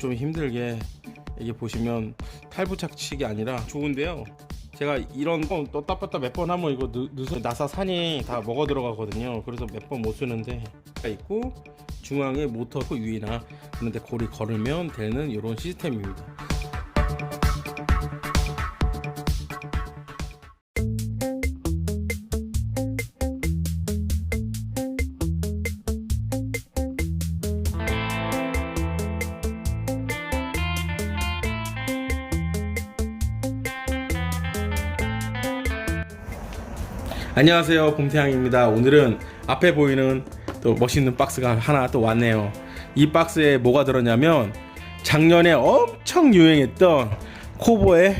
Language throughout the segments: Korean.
좀 힘들게 이게 보시면 탈부착식이 아니라 좋은데요. 제가 이런 거 떴다 뺐다 몇 번 하면 이거 늦, 늦어 나사 산이 다 먹어 들어가거든요. 그래서 몇 번 못 쓰는데 있고 중앙에 모터 위나 그런데 고리 걸으면 되는 이런 시스템입니다. 안녕하세요 봄태양입니다. 오늘은 앞에 보이는 또 멋있는 박스가 하나 또 왔네요. 이 박스에 뭐가 들었냐면 작년에 엄청 유행했던 코보의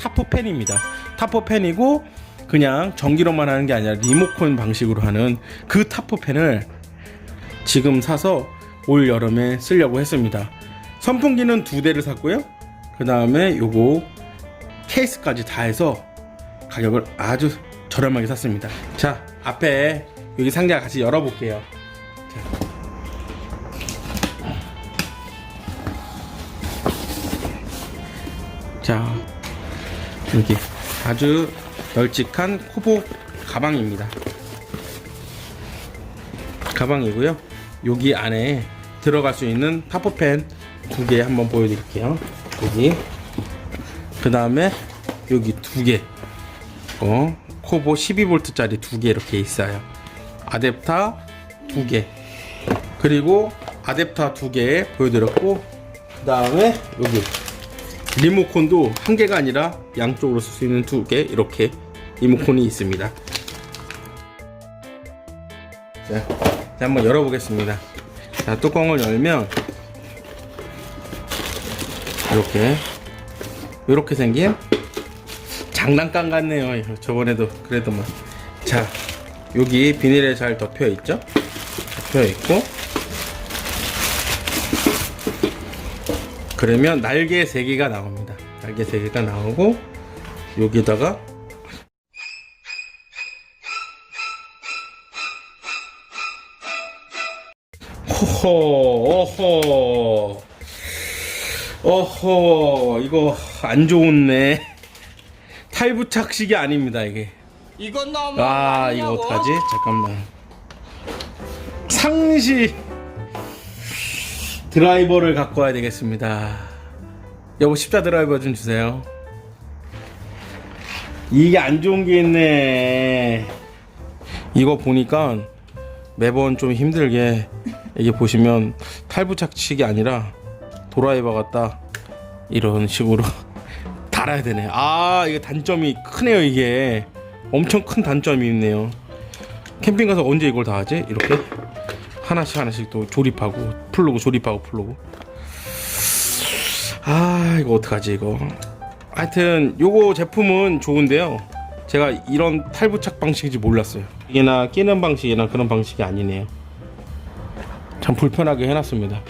타프펜입니다. 타프펜이고 그냥 전기로만 하는 게 아니라 리모컨 방식으로 하는 그 타프펜을 지금 사서 올 여름에 쓰려고 했습니다. 선풍기는 두 대를 샀고요. 그 다음에 요거 케이스까지 다 해서 가격을 아주 저렴하게 샀습니다. 자, 앞에 여기 상자 같이 열어볼게요. 자, 자, 여기 아주 널찍한 코보 가방입니다. 가방이고요. 여기 안에 들어갈 수 있는 타포펜 두 개 한번 보여드릴게요. 여기 그 다음에 여기 두 개. 어, 코보 12V짜리 두 개 이렇게 있어요. 아댑터 두 개. 그리고 아댑터 두 개 보여드렸고, 그 다음에 여기 리모컨도 한 개가 아니라 양쪽으로 쓸 수 있는 두 개 이렇게 리모컨이 있습니다. 자, 자, 한번 열어보겠습니다. 자, 뚜껑을 열면 이렇게 이렇게 생긴 장난감 같네요. 저번에도 그래도 뭐. 자, 여기 비닐에 잘 덮여 있죠? 덮여 있고. 그러면 날개 세 개가 나옵니다. 날개 세 개가 나오고 여기다가 호호 어허 어허 이거 안 좋네 탈부착식이 아닙니다 이게. 이건 너무 아 이거 어떡하지? 잠깐만. 상시 드라이버를 갖고 와야 되겠습니다. 여보 십자 드라이버 좀 주세요. 이게 안 좋은 게 있네. 이거 보니까 매번 좀 힘들게 이게 보시면 탈부착식이 아니라 드라이버 같다. 이런 식으로 달아야 되네. 아, 이게 단점이 크네요, 이게. 엄청 큰 단점이 있네요. 캠핑 가서 언제 이걸 다 하지? 이렇게 하나씩 하나씩 또 조립하고 풀르고 조립하고 풀르고. 아, 이거 어떡하지, 이거. 하여튼 요거 제품은 좋은데요. 제가 이런 탈부착 방식인지 몰랐어요. 이게나 끼는 방식이나 그런 방식이 아니네요. 참 불편하게 해놨습니다.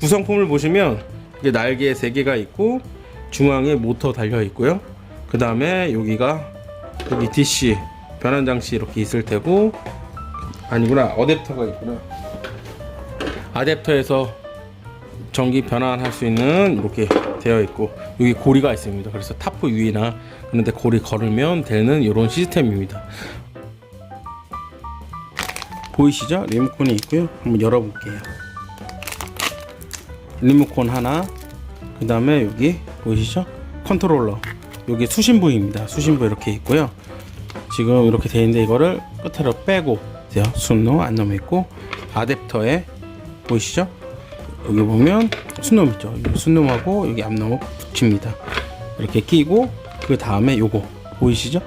구성품을 보시면 날개 세 개가 있고 중앙에 모터 달려 있고요. 그 다음에 여기가 여기 DC 변환 장치 이렇게 있을 테고 아니구나 어댑터가 있구나. 아댑터에서 전기 변환할 수 있는 이렇게 되어 있고 여기 고리가 있습니다. 그래서 타프 위나 그런데 고리 걸으면 되는 이런 시스템입니다. 보이시죠? 리모컨이 있고요. 한번 열어볼게요. 리모컨 하나 그 다음에 여기 보이시죠? 컨트롤러. 여기 수신부입니다. 수신부 이렇게 있고요. 지금 이렇게 되어 있는데 이거를 끝으로 빼고 돼요 순놈 안놈 있고 아댑터에 보이시죠? 여기 보면 순놈 있죠? 순놈하고 여기 앞놈 붙입니다. 이렇게 끼고 그 다음에 요거 보이시죠?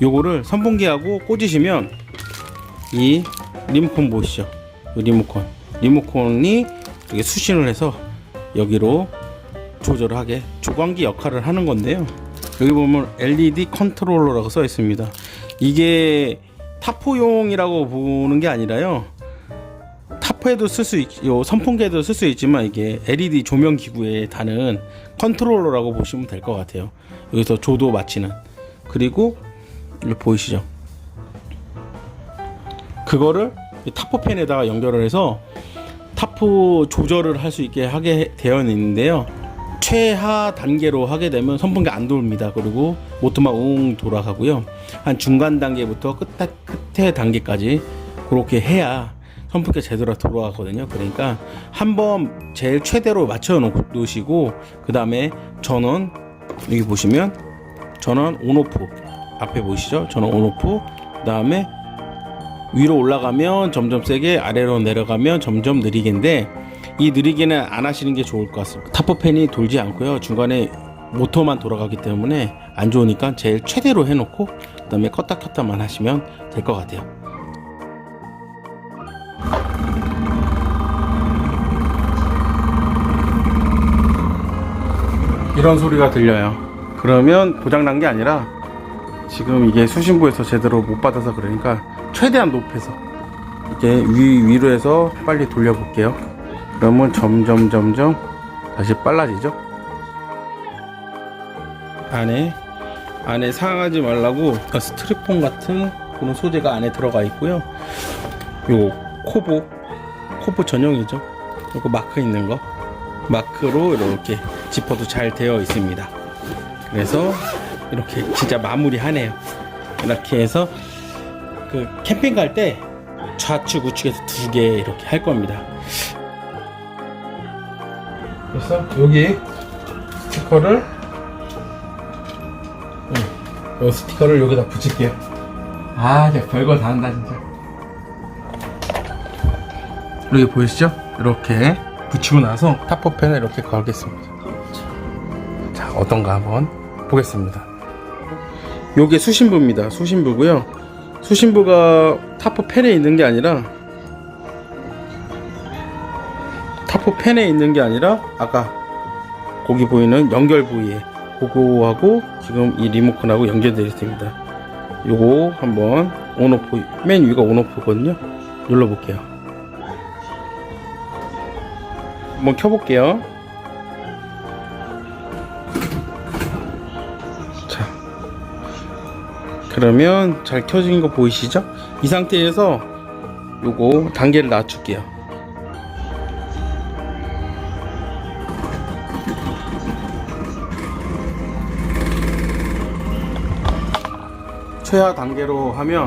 요거를 선풍기하고 꽂으시면 이 리모컨 보이시죠? 이 리모컨. 리모컨이 이렇게 수신을 해서 여기로 조절을 하게 조광기 역할을 하는 건데요. 여기 보면 LED 컨트롤러라고 써 있습니다. 이게 타포용이라고 보는 게 아니라요. 타포에도 쓸 수 있요 선풍기에도 쓸 수 있지만 이게 LED 조명 기구에 다는 컨트롤러라고 보시면 될 것 같아요. 여기서 조도 맞추는 그리고 보이시죠? 그거를 이 타포 펜에다가 연결을 해서 타프 조절을 할 수 있게 하게 되어 있는데요. 최하 단계로 하게 되면 선풍기 안 돌립니다. 그리고 모터만 웅 돌아가고요. 한 중간 단계부터 끝, 끝에 단계까지 그렇게 해야 선풍기가 제대로 돌아가거든요. 그러니까 한번 제일 최대로 맞춰 놓- 놓으시고 그 다음에 전원 여기 보시면 전원 온오프 앞에 보이시죠? 전원 온오프 그 다음에 위로 올라가면 점점 세게 아래로 내려가면 점점 느리게인데 이 느리게는 안 하시는 게 좋을 것 같습니다. 타포팬이 돌지 않고요. 중간에 모터만 돌아가기 때문에 안 좋으니까 제일 최대로 해놓고 그 다음에 껐다 켰다만 하시면 될 것 같아요. 이런 소리가 들려요. 그러면 고장난 게 아니라 지금 이게 수신부에서 제대로 못 받아서 그러니까 최대한 높여서 이게 위 위로 해서 빨리 돌려볼게요. 그러면 점점 점점 다시 빨라지죠. 안에 안에 상하지 말라고 그 스트리폼 같은 그런 소재가 안에 들어가 있고요. 요 코보 코보 전용이죠. 요거 마크 있는 거 마크로 이렇게 지퍼도 잘 되어 있습니다. 그래서 이렇게 진짜 마무리하네요. 이렇게 해서 그 캠핑 갈 때 좌측 우측에서 두 개 이렇게 할 겁니다. 그래서 여기 스티커를 응, 이 스티커를 여기다 붙일게요. 아, 이제 별거 다 한다 진짜. 여기 보이시죠? 이렇게 붙이고 나서 타포펜을 이렇게 걸겠습니다. 자, 어떤가 한번 보겠습니다. 요게 수신부입니다. 수신부고요. 수신부가 타포 펜에 있는 게 아니라 타포 펜에 있는 게 아니라 아까 거기 보이는 연결 부위에 그거하고 지금 이 리모컨하고 연결되어 있습니다. 요거 한번 온오프 맨 위가 온오프거든요. 눌러볼게요. 한번 켜볼게요. 그러면 잘 켜진 거 보이시죠? 이 상태에서 요거 단계를 낮출게요. 최하 단계로 하면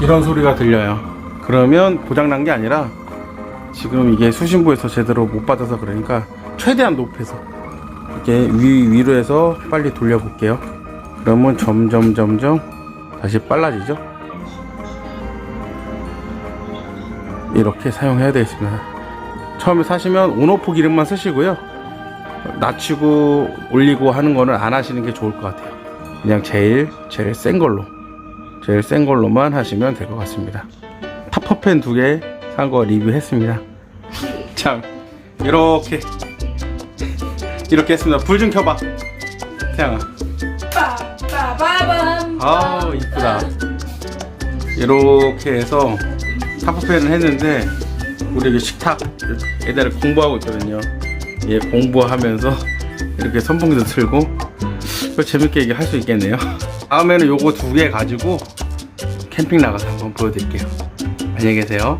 이런 소리가 들려요. 그러면 고장난 게 아니라 지금 이게 수신부에서 제대로 못 받아서 그러니까 최대한 높여서 이게 위 위로 해서 빨리 돌려볼게요. 그러면 점점 점점 다시 빨라지죠. 이렇게 사용해야 되겠습니다. 처음에 사시면 온오프 기름만 쓰시고요. 낮추고 올리고 하는 거는 안 하시는 게 좋을 것 같아요. 그냥 제일 제일 센 걸로 제일 센 걸로만 하시면 될 것 같습니다. 타퍼펜 두 개 산 거 리뷰했습니다. 참 이렇게 이렇게 했습니다. 불 좀 켜봐. 태양아. 빠빠밤. 아 이쁘다. 이렇게 해서 타퍼펜을 했는데 우리 여기 식탁 애들 공부하고 있거든요. 얘 공부하면서 이렇게 선풍기도 틀고 재밌게 얘기 할수 있겠네요. 다음에는 요거 두 개 가지고 캠핑 나가서 한번 보여드릴게요. 안녕히 계세요.